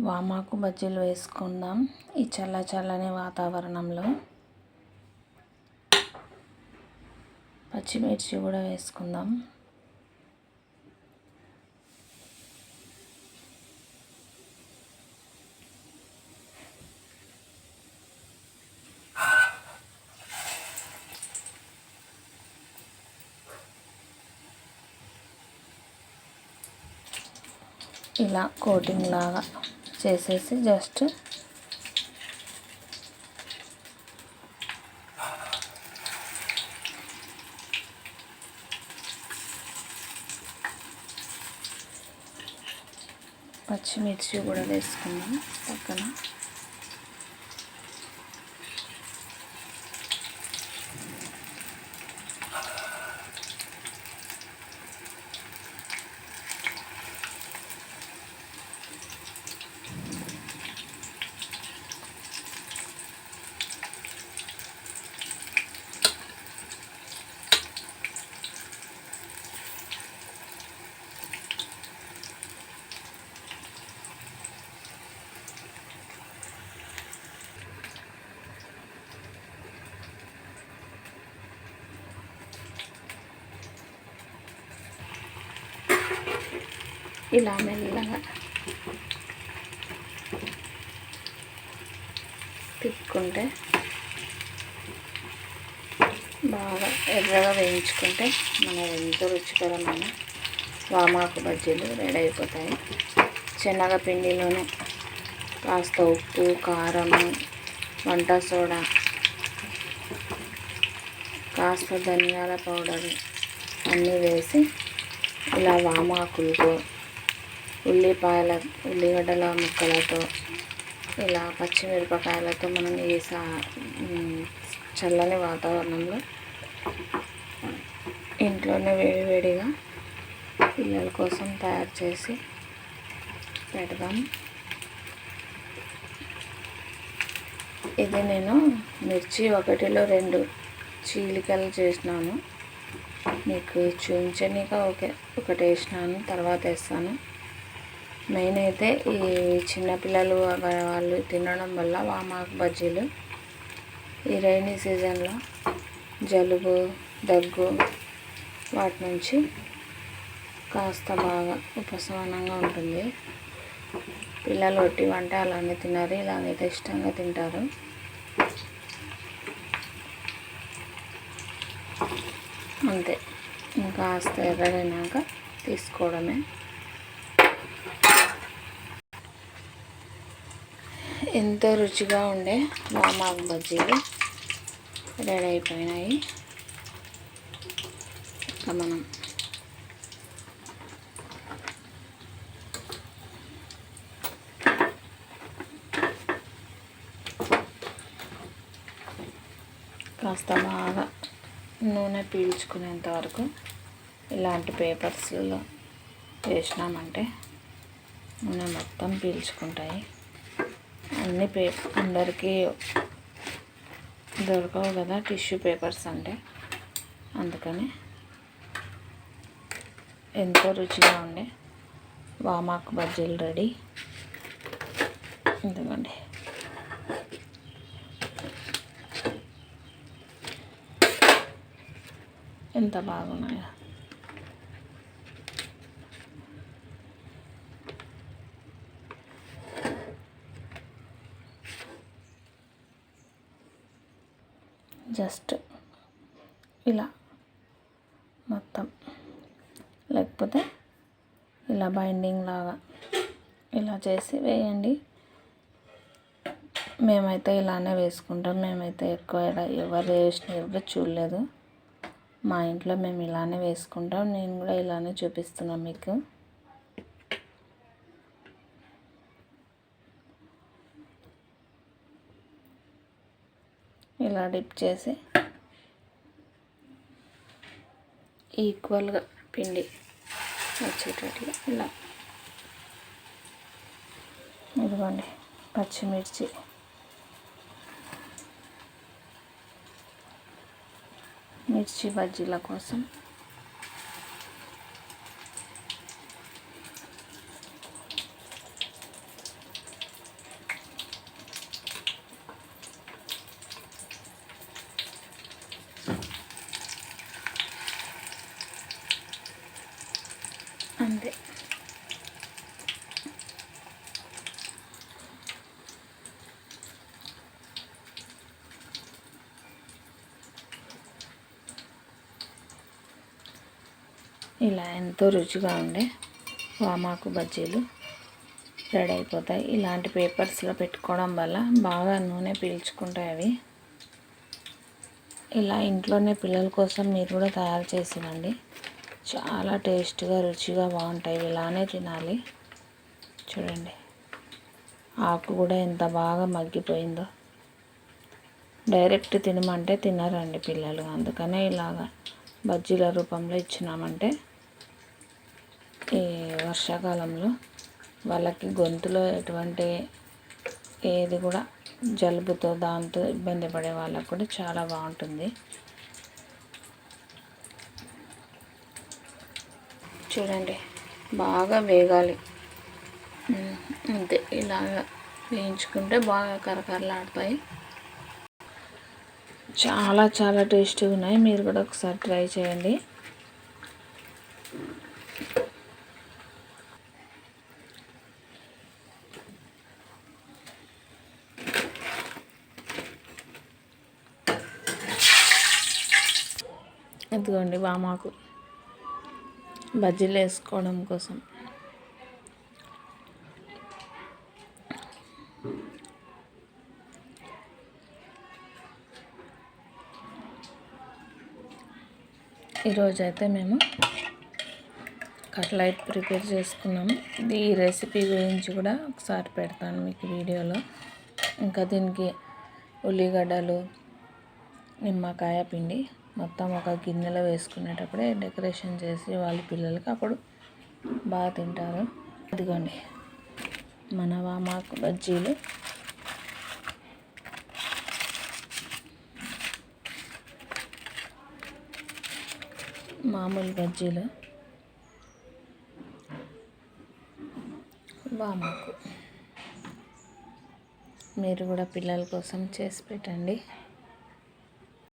వామాకు బజ్జీలు వేసుకుందాం ఈ చల్ల చల్లని వాతావరణంలో. పచ్చిమిర్చి కూడా వేసుకుందాం. ఇలా కోటింగ్ లాగా చేసేసి జస్ట్ పచ్చిమిర్చి కూడా వేసుకుందాం పక్కన. ఇలా మెల్లగా తిప్పుకుంటే బాగా ఎర్రగా వేయించుకుంటే మన ఎంతో రుచికరమైన వామాకు బజ్జీలు రెడీ అయిపోతాయి. శనగపిండిలోనే కాస్త ఉప్పు కారం వంట సోడా కాస్త ధనియాల పౌడర్ అన్నీ వేసి ఇలా వామాకులతో ఉల్లిపాయల ఉల్లిగడ్డల ముక్కలతో ఇలా పచ్చిమిరపకాయలతో మనం ఈ సా చల్లని వాతావరణంలో ఇంట్లోనే వేడివేడిగా పిల్లల కోసం తయారు చేసి పెడదాం. ఇది నేను మిర్చి ఒకటిలో రెండు చీలికలు చేసినాను. మీకు చూపించనిక ఓకే ఒకటి వేసినాను తర్వాత వేస్తాను. మెయిన్ అయితే ఈ చిన్నపిల్లలు వాళ్ళు తినడం వల్ల వామాకు బజ్జీలు ఈ రైనీ సీజన్లో జలుబు దగ్గు వాటి నుంచి కాస్త బాగా ఉపశమనంగా ఉంటుంది. పిల్లలు ఒట్టి వంట అలానే తిన్నారు ఇలాగైతే ఇష్టంగా తింటారు. అంతే. ఇంకా కాస్త ఎర్రగైనాక తీసుకోవడమే. ఎంతో రుచిగా ఉండే వామాకు బజ్జీలు. రెడీ అయిపోయినాయి. మనం కాస్త బాగా నూనె పీల్చుకునేంత వరకు ఇలాంటి పేపర్స్లో వేసినామంటే నూనె మొత్తం పీల్చుకుంటాయి. అన్ని పే అందరికీ దొరకవు కదా టిష్యూ పేపర్స్ అంటే. అందుకని ఎంతో రుచిగా ఉండే వామాకు బజ్జీలు రెడీ. ఎందుకండి ఎంత బాగున్నాయో. జస్ట్ ఇలా మొత్తం. లేకపోతే ఇలా బైండింగ్ లాగా ఇలా చేసి వేయండి. మేమైతే ఇలానే వేసుకుంటాం. మేమైతే ఎక్కువ ఎవరు వేసిన ఎవరు చూడలేదు. మా ఇంట్లో మేము ఇలానే వేసుకుంటాం. నేను కూడా ఇలానే చూపిస్తున్నాను మీకు. ఇలా డిప్ చేసి ఈక్వల్గా పిండి వచ్చేటట్లు ఇలా. ఇదిగోండి పచ్చిమిర్చి. మిర్చి బజ్జీల కోసం ఇలా ఎంతో రుచిగా ఉండే వామాకు బజ్జీలు రెడీ అయిపోతాయి. ఇలాంటి పేపర్స్లో పెట్టుకోవడం వల్ల బాగా నూనె పీల్చుకుంటాయి అవి. ఇలా ఇంట్లోనే పిల్లల కోసం మీరు కూడా తయారు చేసివ్వండి. చాలా టేస్ట్గా రుచిగా బాగుంటాయి. ఇలానే తినాలి. చూడండి. ఆకు కూడా ఎంత బాగా మగ్గిపోయిందో. డైరెక్ట్ తినమంటే తినరండి పిల్లలు. అందుకనే ఇలాగా బజ్జీల రూపంలో ఇచ్చినామంటే ఈ వర్షాకాలంలో వాళ్ళకి గొంతులో ఎటువంటి ఏది కూడా జలుబుతో దాంతో ఇబ్బంది పడే వాళ్ళకు కూడా చాలా బాగుంటుంది. చూడండి బాగా వేగాలి. అంతే ఇలాగ వేయించుకుంటే బాగా కరకరలాడతాయి. చాలా చాలా టేస్టీగా ఉన్నాయి. మీరు కూడా ఒకసారి ట్రై చేయండి. ఇదిగోండి వామాకు బజ్జీలు వేసుకోవడం కోసం. ఈరోజు అయితే మేము కట్లైట్ ప్రిపేర్ చేసుకున్నాము. ఇది ఈ రెసిపీ గురించి కూడా ఒకసారి పెడతాను మీకు వీడియోలో. ఇంకా దీనికి ఉల్లిగడ్డలు నిమ్మకాయ పిండి మొత్తం ఒక గిన్నెలో వేసుకునేటప్పుడే డెకరేషన్ చేసి వాళ్ళ పిల్లలకి అప్పుడు బాగా తింటారు. అదిగోండి మన వామాకు బజ్జీలు. మామూలు బజ్జీలు. వామాకు. మీరు కూడా పిల్లల కోసం చేసి పెట్టండి.